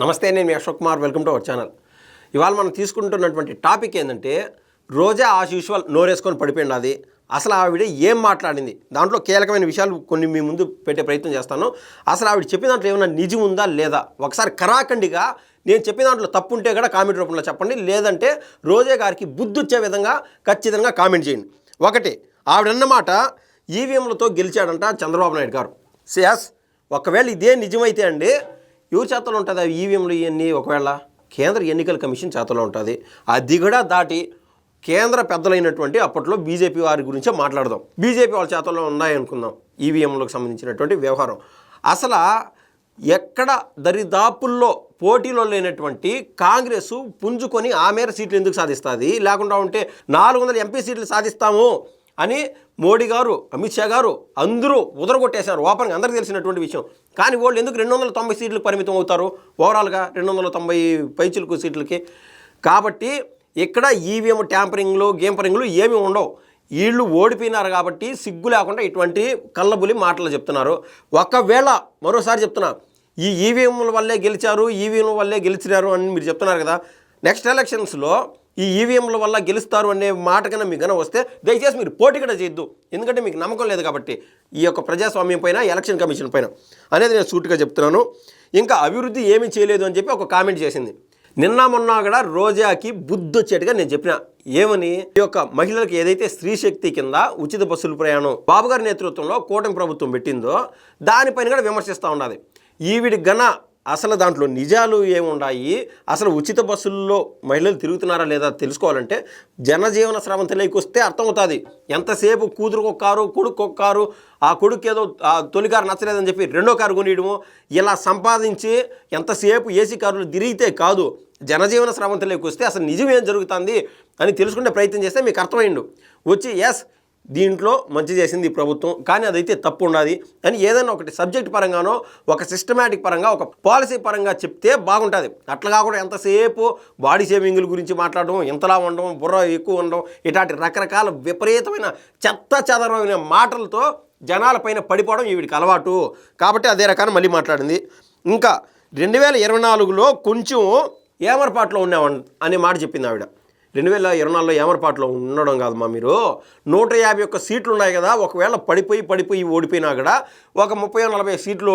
నమస్తే నేను మీ Ashok Kumar. Welcome to our channel. ఇవాళ మనం తీసుకుంటున్నటువంటి టాపిక్ ఏంటంటే రోజా ఆస్ యూజువల్ నోరేసుకొని పడిపోయింది అది. అసలు ఆవిడ ఏం మాట్లాడింది? దాంట్లో కీలకమైన విషయాలు కొన్ని మీ ముందు పెట్టే ప్రయత్నం చేస్తాను. అసలు ఆవిడ చెప్పిన దాంట్లో ఏమైనా నిజం ఉందా లేదా? ఒకసారి కరాఖండిగా నేను చెప్పిన దాంట్లో తప్పు ఉంటే కూడా కామెంట్ రూపంలో చెప్పండి. లేదంటే రోజా గారికి బుద్ధి వచ్చే విధంగా ఖచ్చితంగా కామెంట్ చేయండి. ఒకటి ఆవిడన్నమాట ఈవీఎంలతో గెలిచాడంట చంద్రబాబు నాయుడు గారు. సియాస్ ఒకవేళ ఇదే నిజమైతే అండి ఎవరి చేతలో ఉంటుంది? అవి ఈవీఎంలు ఇవన్నీ ఒకవేళ కేంద్ర ఎన్నికల కమిషన్ చేతలో ఉంటుంది. అది కూడా దాటి కేంద్ర పెద్దలైనటువంటి అప్పట్లో బీజేపీ వారి గురించే మాట్లాడదాం. బీజేపీ వాళ్ళ చేతల్లో ఉన్నాయనుకుందాం ఈవీఎంలకు సంబంధించినటువంటి వ్యవహారం. అసలు ఎక్కడ దరిదాపుల్లో పోటీలో లేనటువంటి కాంగ్రెస్ పుంజుకొని ఆ మేర సీట్లు ఎందుకు సాధిస్తుంది? లేకుండా ఉంటే నాలుగు వందల ఎంపీ సీట్లు సాధిస్తాము. అని మోడీ గారు అమిత్ షా గారు అందరూ ఉదరగొట్టేశారు. ఓపెన్గా అందరికీ తెలిసినటువంటి విషయం. కానీ వాళ్ళు ఎందుకు రెండు వందల తొంభై సీట్లకు పరిమితం అవుతారు? ఓవరాల్గా రెండు వందల తొంభై పైచులకు సీట్లకి. కాబట్టి ఇక్కడ ఈవీఎం ట్యాంపరింగ్లు గేంపరింగ్లు ఏమీ ఉండవు. వీళ్ళు ఓడిపోయినారు కాబట్టి సిగ్గు లేకుండా ఇటువంటి కళ్ళబులి మాటలు చెప్తున్నారు. ఒకవేళ మరోసారి చెప్తున్నా ఈ ఈవీఎంల వల్లే గెలిచారు ఈవీఎంల వల్లే గెలిచినారు అని మీరు చెప్తున్నారు కదా. నెక్స్ట్ ఎలక్షన్స్లో ఈ ఈవీఎంల వల్ల గెలుస్తారు అనే మాట కన్నా మీకు కన్నా వస్తే దయచేసి మీరు పోటీ కూడా చేయొద్దు. ఎందుకంటే మీకు నమ్మకం లేదు కాబట్టి ఈ యొక్క ప్రజాస్వామ్యం పైన ఎలక్షన్ కమిషన్ పైన అనేది నేను సూటిగా చెప్తున్నాను. ఇంకా అభివృద్ధి ఏమీ చేయలేదు అని చెప్పి ఒక కామెంట్ చేసింది. నిన్న మొన్న కూడా రోజాకి బుద్ధి వచ్చేట్టుగా నేను చెప్పిన. ఏమని? ఈ యొక్క మహిళలకు ఏదైతే స్త్రీ శక్తి కింద ఉచిత బస్సులు ప్రయాణం బాబుగారి నేతృత్వంలో కూటమి ప్రభుత్వం పెట్టిందో దానిపైన కూడా విమర్శిస్తూ ఉన్నది. ఈవిడి ఘన అసలు దాంట్లో నిజాలు ఏముండాయి? అసలు ఉచిత బస్సుల్లో మహిళలు తిరుగుతున్నారా లేదా తెలుసుకోవాలంటే జనజీవన స్రవంతిలోకి వస్తే అర్థమవుతుంది. ఎంతసేపు కూతురుకు ఒక కారు కొడుకు ఒక కారు ఆ కొడుకు ఏదో ఆ తొలి కారు నచ్చలేదని చెప్పి రెండో కారు కొనియడము ఇలా సంపాదించి ఎంతసేపు ఏసీ కారులు తిరిగితే కాదు జనజీవన స్రవంతిలోకి వస్తే అసలు నిజం ఏం జరుగుతుంది అని తెలుసుకునే ప్రయత్నం చేస్తే మీకు అర్థమైండు. వచ్చి ఎస్ దీంట్లో మంచి చేసింది ఈ ప్రభుత్వం. కానీ అదైతే తప్పు ఉన్నది అని ఏదైనా ఒకటి సబ్జెక్ట్ పరంగానో ఒక సిస్టమేటిక్ పరంగా ఒక పాలసీ పరంగా చెప్తే బాగుంటుంది. అట్లా కాకుండా ఎంతసేపు బాడీ షేవింగ్ల గురించి మాట్లాడడం ఇంతలా ఉండడం బుర్ర ఎక్కువ ఉండడం ఇట్లాంటి రకరకాల విపరీతమైన చెత్త చెదరమైన మాటలతో జనాలపైన పడిపోవడం వీడికి అలవాటు. కాబట్టి అదే రకాన్ని మళ్ళీ మాట్లాడింది. ఇంకా రెండు వేల ఇరవై నాలుగులో కొంచెం ఏమరపాట్లో ఉన్నామని అనే మాట చెప్పింది ఆవిడ. రెండు వేల ఇరవై నాలుగులో ఏమరపాట్లో ఉండడం కాదమ్మా మీరు. నూట యాభై ఒక్క సీట్లు ఉన్నాయి కదా ఒకవేళ పడిపోయి పడిపోయి ఓడిపోయినా కూడా ఒక ముప్పై నలభై సీట్లు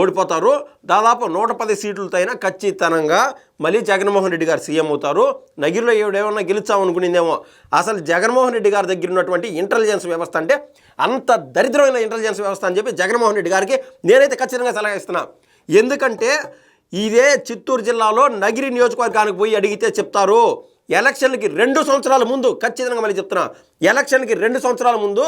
ఓడిపోతారు. దాదాపు నూట పది సీట్లతో ఖచ్చితంగా మళ్ళీ జగన్మోహన్ రెడ్డి గారు సీఎం అవుతారు. నగిరిలో ఏమైనా గెలుచామనుకునేదేమో అసలు జగన్మోహన్ రెడ్డి గారి దగ్గర ఉన్నటువంటి ఇంటెలిజెన్స్ వ్యవస్థ అంటే అంత దరిద్రమైన ఇంటెలిజెన్స్ వ్యవస్థ అని చెప్పి జగన్మోహన్ రెడ్డి గారికి నేనైతే ఖచ్చితంగా సలహా ఇస్తున్నా. ఎందుకంటే ఇదే చిత్తూరు జిల్లాలో నగిరి నియోజకవర్గానికి పోయి అడిగితే చెప్తారు. ఎలక్షన్కి రెండు సంవత్సరాల ముందు ఖచ్చితంగా మళ్ళీ చెప్తున్నా ఎలక్షన్కి రెండు సంవత్సరాల ముందు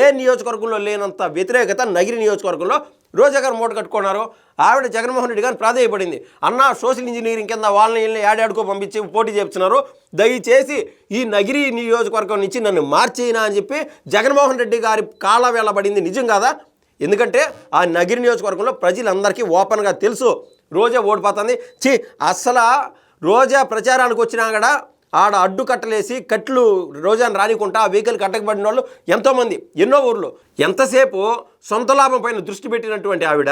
ఏ నియోజకవర్గంలో లేనంత వ్యతిరేకత నగిరి నియోజకవర్గంలో రోజా గారు మూట కట్టుకున్నారు. ఆవిడ జగన్మోహన్ రెడ్డి గారిని ప్రాధాయపడింది. అన్న సోషల్ ఇంజనీరింగ్ కింద వాళ్ళని వీళ్ళని ఏడాడుకో పంపించి పోటీ చేస్తున్నారు దయచేసి ఈ నగిరి నియోజకవర్గం నుంచి నన్ను మార్చేయినా అని చెప్పి జగన్మోహన్ రెడ్డి గారి కాళ్ళ వెళ్ళబడింది నిజం కాదా? ఎందుకంటే ఆ నగిరి నియోజకవర్గంలో ప్రజలందరికీ ఓపెన్గా తెలుసు. రోజా ఓడిపోతుంది. చి అసలు రోజా ప్రచారానికి వచ్చినా కూడా ఆడ అడ్డు కట్టలేసి కట్లు రోజాను రానికుంటా ఆ వెహికల్ కట్టకబడిన వాళ్ళు ఎంతోమంది. ఎన్నో ఊర్లు. ఎంతసేపు సొంత లాభం పైన దృష్టి పెట్టినటువంటి ఆవిడ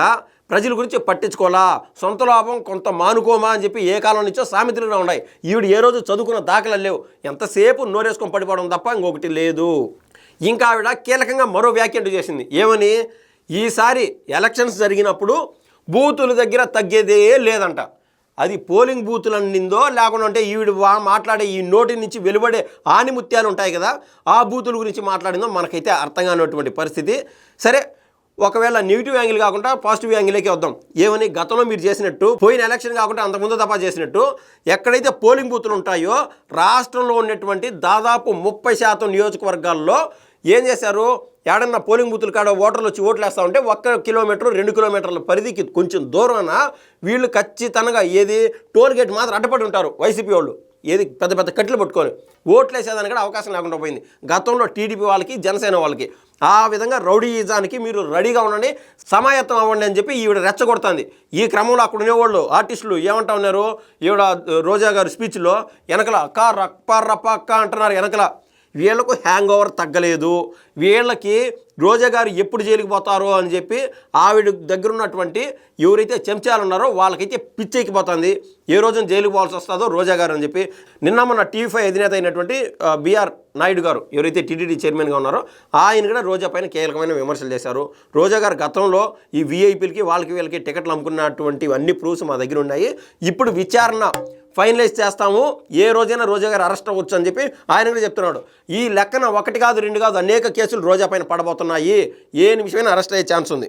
ప్రజల గురించి పట్టించుకోలా సొంత లాభం కొంత మానుకోమా అని చెప్పి ఏ కాలం నుంచో సామెతలుగా ఉన్నాయి. ఈవిడ ఏ రోజు చదువుకున్న దాఖలు లేవు. ఎంతసేపు నోరేసుకొని పడిపోవడం తప్ప ఇంకొకటి లేదు. ఇంకా ఆవిడ కీలకంగా మరో వ్యాఖ్యలు చేసింది. ఏమని? ఈసారి ఎలక్షన్స్ జరిగినప్పుడు బూతుల దగ్గర తగ్గేదే లేదంట. అది పోలింగ్ బూతులు అన్నిందో లేకుండా అంటే ఈవిడ మాట్లాడే ఈ నోటి నుంచి వెలువడే ఆనిముత్యాలు ఉంటాయి కదా ఆ బూతుల గురించి మాట్లాడిందో మనకైతే అర్థం కానటువంటి పరిస్థితి. సరే ఒకవేళ నెగిటివ్ యాంగిల్ కాకుండా పాజిటివ్ యాంగిల్కే వద్దాం. ఏమని గతంలో మీరు చేసినట్టు పోయిన ఎలక్షన్ కాకుండా అంతకుముందు తప్ప చేసినట్టు ఎక్కడైతే పోలింగ్ బూతులు ఉంటాయో రాష్ట్రంలో ఉన్నటువంటి దాదాపు ముప్పై శాతం నియోజకవర్గాల్లో ఏం చేశారు? ఏడన్నా పోలింగ్ బూతులు కాడ ఓటర్లు వచ్చి ఓట్లు వేస్తూ ఉంటే ఒక్క కిలోమీటర్ రెండు కిలోమీటర్ల పరిధికి కొంచెం దూరాన వీళ్ళు ఖచ్చితంగా ఏది టోల్ గేట్ మాత్రం అడ్డపడి ఉంటారు వైసీపీ వాళ్ళు. ఏది పెద్ద పెద్ద కట్లు పట్టుకొని ఓట్లు వేసేదానికి కూడా అవకాశం లేకుండా పోయింది. గతంలో టీడీపీ వాళ్ళకి జనసేన వాళ్ళకి. ఆ విధంగా రౌడీయిజానికి మీరు రెడీగా ఉండండి సమాయత్తం అవ్వండి అని చెప్పి ఈవిడ రెచ్చగొడుతుంది. ఈ క్రమంలో అక్కడ ఉండేవాళ్ళు ఆర్టిస్టులు ఏమంటా ఉన్నారు? ఈవిడ రోజా గారు స్పీచ్లో వెనకల అక్క రప్ప రప్ప అక్క అంటున్నారు వెనకల. వీళ్ళకు హ్యాంగ్ ఓవర్ తగ్గలేదు. వీళ్ళకి రోజా గారు ఎప్పుడు జైలుకి పోతారో అని చెప్పి ఆవిడ దగ్గర ఉన్నటువంటి ఎవరైతే చెంచాలు ఉన్నారో వాళ్ళకైతే పిచ్చెక్కిపోతుంది. ఏ రోజున జైలుకి పోవాల్సి వస్తుందో రోజా గారు అని చెప్పి. నిన్న మన టీవీ ఫైవ్ అధినేత అయినటువంటి బీఆర్ నాయుడు గారు ఎవరైతే టీటీడీ చైర్మన్గా ఉన్నారో ఆయన కూడా రోజా పైన కీలకమైన విమర్శలు చేశారు. రోజా గారు గతంలో ఈ వీఐపీలకి వాళ్ళకి వీళ్ళకి టికెట్లు అమ్ముకున్నటువంటి అన్ని ప్రూఫ్స్ మా దగ్గర ఉన్నాయి. ఇప్పుడు విచారణ ఫైనలైజ్ చేస్తాము. ఏ రోజైనా రోజా గారు అరెస్ట్ అవ్వచ్చు అని చెప్పి ఆయన కూడా చెప్తున్నాడు. ఈ లెక్కన ఒకటి కాదు రెండు కాదు అనేక కేసులు రోజా పైన పడబోతున్నాయి. ఏ నిమిషమైనా అరెస్ట్ అయ్యే ఛాన్స్ ఉంది.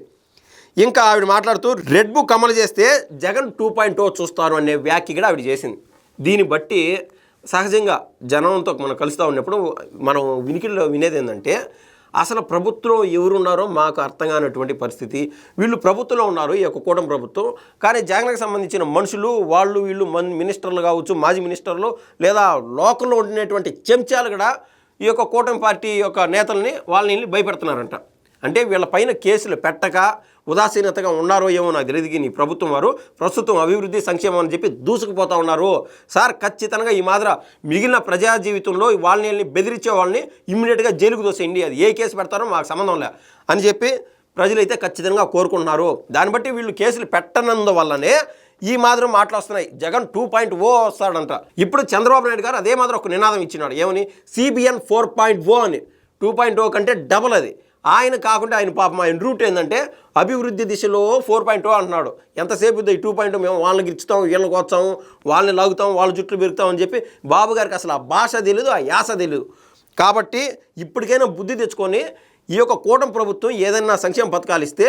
ఇంకా ఆవిడ మాట్లాడుతూ రెడ్ బుక్ అమలు చేస్తే జగన్ టూ పాయింట్ ఓ చూస్తారు అనే వ్యాఖ్య కూడా ఆవిడ చేసింది. దీన్ని బట్టి సహజంగా జనంతో మనం కలుస్తూ ఉన్నప్పుడు మనం వినికిడిలో వినేది ఏంటంటే అసలు ప్రభుత్వం ఎవరున్నారో మాకు అర్థం కానటువంటి పరిస్థితి. వీళ్ళు ప్రభుత్వంలో ఉన్నారు ఈ యొక్క కూటమి ప్రభుత్వం. కానీ జగన్కి సంబంధించిన మనుషులు వాళ్ళు వీళ్ళు మన్ మినిస్టర్లు కావచ్చు మాజీ మినిస్టర్లు లేదా లోకల్లో ఉండినటువంటి చెంచాలు కూడా ఈ యొక్క కూటమి పార్టీ యొక్క నేతల్ని వాళ్ళని వెళ్ళి భయపెడుతున్నారంట. అంటే వీళ్ళ పైన కేసులు పెట్టక ఉదాసీనతగా ఉన్నారో ఏమో నాకు తెలియదు నీ ప్రభుత్వం వారు ప్రస్తుతం అభివృద్ధి సంక్షేమం అని చెప్పి దూసుకుపోతా ఉన్నారు. సార్ ఖచ్చితంగా ఈ మాదిర మిగిలిన ప్రజా జీవితంలో వాళ్ళని వీళ్ళని బెదిరించే వాళ్ళని ఇమ్మీడియట్గా జైలుకు దోసేయండి అది ఏ కేసు పెడతారో మాకు సంబంధం లే అని చెప్పి ప్రజలైతే ఖచ్చితంగా కోరుకుంటున్నారు. దాన్ని బట్టి వీళ్ళు కేసులు పెట్టనందువల్లనే ఈ మాదిరి మాటలు వస్తున్నాయి జగన్ టూ పాయింట్ ఓ వస్తాడంట. ఇప్పుడు చంద్రబాబు నాయుడు గారు అదే మాదిరి ఒక నినాదం ఇచ్చినాడు. ఏమని? సిబిఎన్ ఫోర్ పాయింట్ ఓ అని. టూ పాయింట్ ఓ కంటే డబల్ అది. ఆయన కాకుండా ఆయన పాపం ఆయన రూట్ ఏంటంటే అభివృద్ధి దిశలో ఫోర్ పాయింట్ ఓ అంటున్నాడు. ఎంతసేపు ఈ టూ పాయింట్ మేము వాళ్ళకి ఇచ్చుతాం వీళ్ళకి వచ్చాము వాళ్ళని లాగుతాం వాళ్ళ జుట్లు పెరుగుతాం అని చెప్పి బాబు గారికి అసలు ఆ భాష తెలియదు ఆ యాస తెలియదు కాబట్టి ఇప్పటికైనా బుద్ధి తెచ్చుకొని ఈ యొక్క కూటమి ప్రభుత్వం ఏదైనా సంక్షేమ పథకాలు ఇస్తే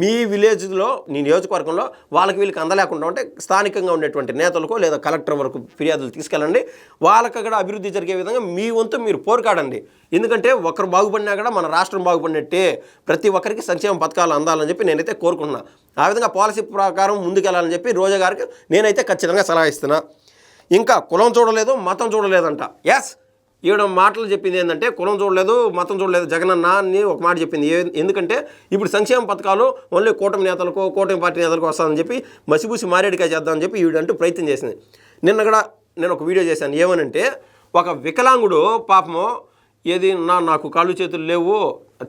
మీ విలేజ్లో నీ నియోజకవర్గంలో వాళ్ళకి వీళ్ళకి అందలేకుండా ఉంటే స్థానికంగా ఉండేటువంటి నేతలకు లేదా కలెక్టర్ వరకు ఫిర్యాదులు తీసుకెళ్ళండి. వాళ్ళకి అక్కడ అభివృద్ధి జరిగే విధంగా మీ వంతు మీరు పోరుకాడండి. ఎందుకంటే ఒకరు బాగుపడినా కూడా మన రాష్ట్రం బాగుపడినట్టే ప్రతి ఒక్కరికి సంక్షేమ పథకాలు అందాలని చెప్పి నేనైతే కోరుకుంటున్నా. ఆ విధంగా పాలసీ ప్రకారం ముందుకెళ్ళాలని చెప్పి రోజా గారికి నేనైతే ఖచ్చితంగా సలహా ఇస్తున్నా. ఇంకా కులం చూడలేదు మతం చూడలేదంట. ఎస్ ఈవిడ మాటలు చెప్పింది ఏంటంటే కులం చూడలేదు మతం చూడలేదు జగనన్న అని ఒక మాట చెప్పింది. ఎందుకంటే ఇప్పుడు సంక్షేమ పథకాలు ఓన్లీ కూటమి నేతలకు కూటమి పార్టీ నేతలకు వస్తామని చెప్పి మసిబూసి మారేడుకాయ చేద్దామని చెప్పి ఈవిడంటూ ప్రయత్నం చేసింది. నిన్న కూడా నేను ఒక వీడియో చేశాను. ఏమనంటే ఒక వికలాంగుడు పాపము ఏది నా నాకు కాళ్ళు చేతులు లేవు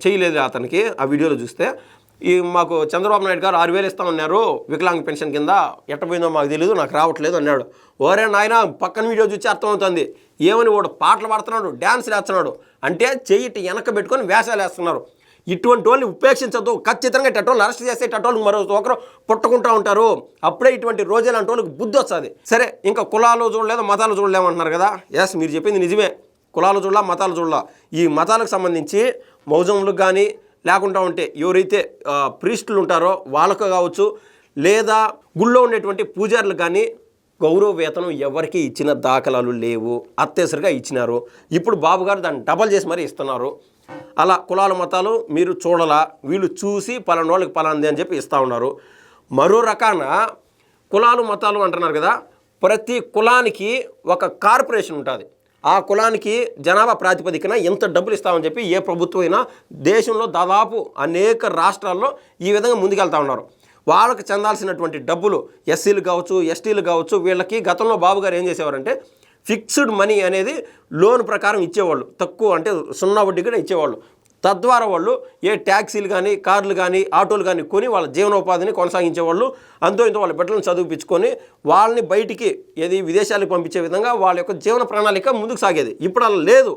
చేయలేదు అతనికి. ఆ వీడియోలో చూస్తే ఈ మాకు చంద్రబాబు నాయుడు గారు ఆరు వేలు ఇస్తామన్నారు వికలాంగ్ పెన్షన్ కింద. ఎట్టపోయిందో మాకు తెలియదు నాకు రావట్లేదు అన్నాడు. ఓరే నాయన పక్కన వీడియో చూసి అర్థమవుతుంది. ఏమని వాడు పాటలు పాడుతున్నాడు డ్యాన్స్ వేస్తున్నాడు. అంటే చెయ్యిటి వెనక పెట్టుకొని వేషాలు వేస్తున్నారు. ఇటువంటి వాళ్ళని ఉపేక్షించద్దు. ఖచ్చితంగా టటోళ్ళు అరెస్ట్ చేస్తే మరో ఒకరు పుట్టుకుంటూ ఉంటారు. అప్పుడే ఇటువంటి రోజులు అంటే వాళ్ళకి బుద్ధి వస్తుంది. సరే ఇంకా కులాలు చూడలేదు మతాలు చూడలేమంటున్నారు కదా? ఎస్ మీరు చెప్పింది నిజమే. కులాలు చూడాల మతాలు చూడాల. ఈ మతాలకు సంబంధించి మౌజంలకు కానీ లేకుండా ఉంటే ఎవరైతే ప్రీస్టులు ఉంటారో వాళ్ళకు కావచ్చు లేదా గుళ్ళో ఉండేటువంటి పూజారులు కానీ గౌరవ వేతనం ఎవరికి ఇచ్చిన దాఖలాలు లేవు. అత్యవసరిగా ఇచ్చినారు. ఇప్పుడు బాబు గారు దాన్ని డబల్ చేసి మరీ ఇస్తున్నారు. అలా కులాల మతాలు మీరు చూడాలా వీళ్ళు చూసి పలానా వాళ్ళకి పలాంది అని చెప్పి ఇస్తూ ఉన్నారు. మరో రకాన కులాలు మతాలు అంటున్నారు కదా ప్రతి కులానికి ఒక కార్పొరేషన్ ఉంటుంది. ఆ కులానికి జనాభా ప్రాతిపదికన ఎంత డబ్బులు ఇస్తామని చెప్పి ఏ ప్రభుత్వం అయినా దేశంలో దాదాపు అనేక రాష్ట్రాల్లో ఈ విధంగా ముందుకెళ్తా ఉన్నారు. వాళ్ళకి చెందాల్సినటువంటి డబ్బులు ఎస్సీలు కావచ్చు ఎస్టీలు కావచ్చు వీళ్ళకి గతంలో బాబు గారు ఏం చేసేవారంటే ఫిక్స్డ్ మనీ అనేది లోన్ ప్రకారం ఇచ్చేవాళ్ళు. తక్కువ అంటే సున్నా వడ్డీ కూడా ఇచ్చేవాళ్ళు. తద్వారా వాళ్ళు ఏ ట్యాక్సీలు కానీ కార్లు కానీ ఆటోలు కానీ కొని వాళ్ళ జీవనోపాధిని కొనసాగించేవాళ్ళు. అంతో ఇంతో వాళ్ళ బిడ్డలను చదివిపించుకొని వాళ్ళని బయటికి ఏది విదేశాలకు పంపించే విధంగా వాళ్ళ యొక్క జీవన ప్రణాళిక ముందుకు సాగేది. ఇప్పుడు అలా లేదు.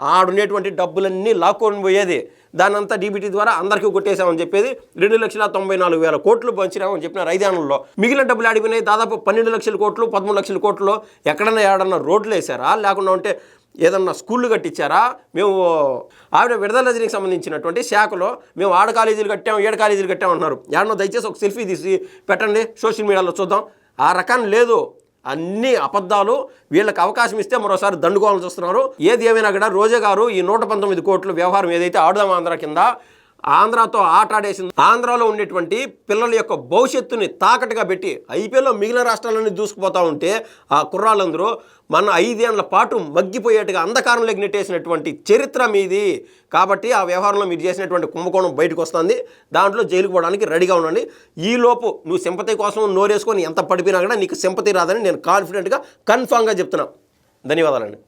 ఆడుండేటువంటి డబ్బులన్నీ లాక్కొని పోయేది. దానంతా డీబీటీ ద్వారా అందరికీ కొట్టేశామని చెప్పేది. రెండు లక్షల తొంభై నాలుగు వేల కోట్లు పంచినామని చెప్పిన ఐదేళ్ళలో మిగిలిన డబ్బులు ఆడిపోయినాయి. దాదాపు పన్నెండు లక్షల కోట్లు పదమూడు లక్షల కోట్లు ఎక్కడన్నా ఏడన్నా రోడ్లు వేశారా? లేకుండా ఉంటే ఏదన్నా స్కూళ్ళు కట్టించారా? మేము ఆవిడ విడుదల రజనీకి సంబంధించినటువంటి శాఖలో మేము ఆడ కాలేజీలు కట్టాం ఏడు కాలేజీలు కట్టాం అన్నారు. ఏడన్నా దయచేసి ఒక సెల్ఫీ తీసి పెట్టండి సోషల్ మీడియాలో చూద్దాం. ఆ రకాన్ని లేదు. అన్ని అబద్ధాలు వీళ్ళకి అవకాశం ఇస్తే మరోసారి దండుకోవాలని చూస్తున్నారు ఏది ఏమైనా కూడా రోజా గారు ఈ నూట పంతొమ్మిది కోట్ల వ్యవహారం ఏదైతే ఆడుదాం ఆంధ్ర కింద ఆంధ్రాతో ఆట ఆడేసింది ఆంధ్రాలో ఉండేటువంటి పిల్లల యొక్క భవిష్యత్తుని తాకట్టుగా పెట్టి ఐపీఎల్లో మిగిలిన రాష్ట్రాలన్నీ దూసుకుపోతూ ఉంటే ఆ కుర్రాళ్ళందరూ మన ఐదేళ్ళ పాటు మగ్గిపోయేట్టుగా అంధకారంలోకి నెట్టేసినటువంటి చరిత్ర మీది. కాబట్టి ఆ వ్యవహారంలో మీరు చేసినటువంటి కుంభకోణం బయటకు వస్తుంది. దాంట్లో జైలుకు పోవడానికి రెడీగా ఉండండి. ఈలోపు నువ్వు సింపతి కోసం నోరేసుకొని ఎంత పడిపోయినా కూడా నీకు సింపతి రాదని నేను కాన్ఫిడెంట్గా కన్ఫామ్గా చెప్తున్నా. ధన్యవాదాలండి.